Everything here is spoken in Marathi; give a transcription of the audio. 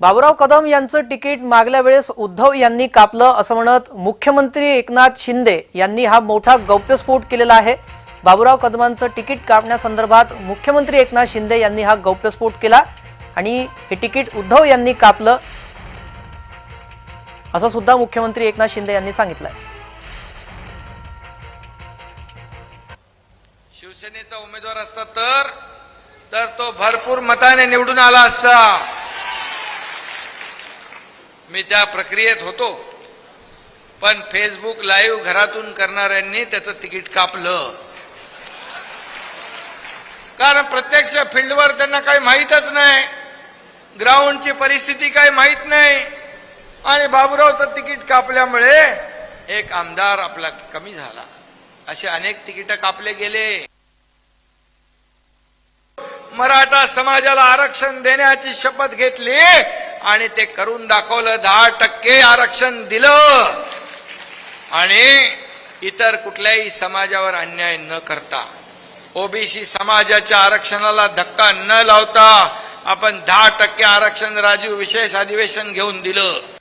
बाबुराव कदम यांचं तिकीट मागल्या वेळेस उद्धव यांनी कापलं असं म्हणत मुख्यमंत्री एकनाथ शिंदे यांनी हा मोठा गौप्यस्फोट केलेला आहे. बाबुराव कदमांचं तिकीट कापण्यासंदर्भात मुख्यमंत्री एकनाथ शिंदे यांनी हा गौप्यस्फोट केला आणि हे तिकीट उद्धव यांनी कापलं असं सुद्धा मुख्यमंत्री एकनाथ शिंदे यांनी सांगितलंय. शिवसेनेचा उमेदवार असता तर तर तो भरपूर मताने निवडून आला असता. मी त्या प्रक्रियेत होतो. पण फेसबुक लाईव्ह घरातून करणाऱ्यांनी त्याचं तिकीट कापलं. कारण प्रत्यक्ष फील्डवर त्यांना काही माहीतच नाही. ग्राउंडची परिस्थिती काही माहीत नाही. आणि बाबुरावचं तिकीट कापल्यामुळे एक आमदार आपला कमी झाला. असे अनेक तिकीट कापले गेले. मराठा समाजाला आरक्षण देण्याची शपथ घेतली. आणि ते करून दाखवलं दहा टक्के आरक्षण दिलं. आणि इतर कुठल्याही समाजावर अन्याय न करता ओबीसी समाजाच्या आरक्षणाला धक्का न लावता आपण दहा टक्के आरक्षण राजीव विशेष अधिवेशन घेऊन दिलं.